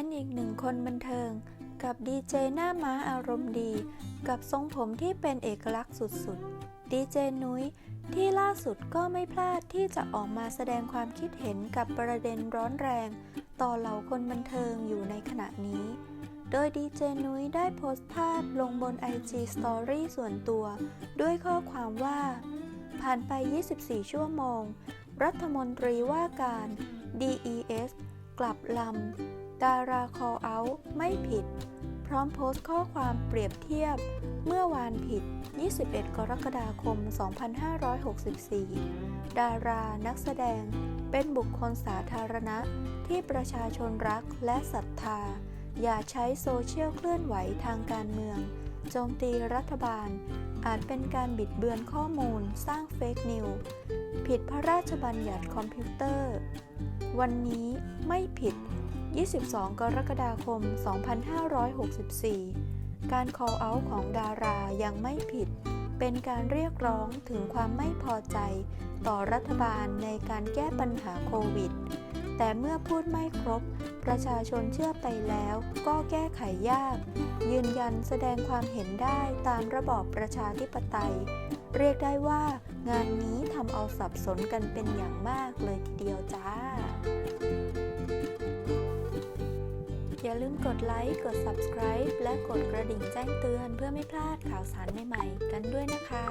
เป็นอีกหนึ่งคนบันเทิง กับดีเจหน้าม้าอารมณ์ดี กับทรงผมที่เป็นเอกลักษณ์สุดๆ ดีเจนุ้ยที่ล่าสุดก็ไม่พลาดที่จะออกมาแสดงความคิดเห็นกับประเด็นร้อนแรง ต่อเหล่าคนบันเทิงอยู่ในขณะนี้ โดยดีเจนุ้ยได้โพสต์ภาพลงบน IG Story ส่วนตัว ด้วยข้อความว่า ผ่านไป 24 ชั่วโมง รัฐมนตรีว่าการ DES กลับลำ ดารา call out ไม่ผิด พร้อมโพสต์ข้อความเปรียบเทียบ เมื่อวานผิด 21 กรกฎาคม 2564 ดารานักแสดง เป็นบุคคลสาธารณะที่ประชาชนรักและศรัทธา อย่าใช้โซเชียลเคลื่อนไหวทางการเมือง โจมตีรัฐบาล อาจเป็นการบิดเบือนข้อมูล สร้างเฟกนิว ผิดพระราชบัญญัติคอมพิวเตอร์ วันนี้ไม่ผิด 22 กรกฎาคม 2564 การ call out ของดารายังไม่ผิด เป็นการเรียกร้องถึงความไม่พอใจ ต่อรัฐบาลในการแก้ปัญหาโควิด แต่เมื่อพูดไม่ครบ ประชาชนเชื่อไปแล้วก็แก้ไขยาก ยืนยันแสดงความเห็นได้ตามระบอบประชาธิปไตย เรียกได้ว่างานนี้ทำเอาสับสนกันเป็นอย่างมากเลยทีเดียวจ้า อย่าลืมกดไลค์ กด subscribe และกดกระดิ่งแจ้งเตือนเพื่อไม่พลาดข่าวสารใหม่ๆกันด้วยนะคะ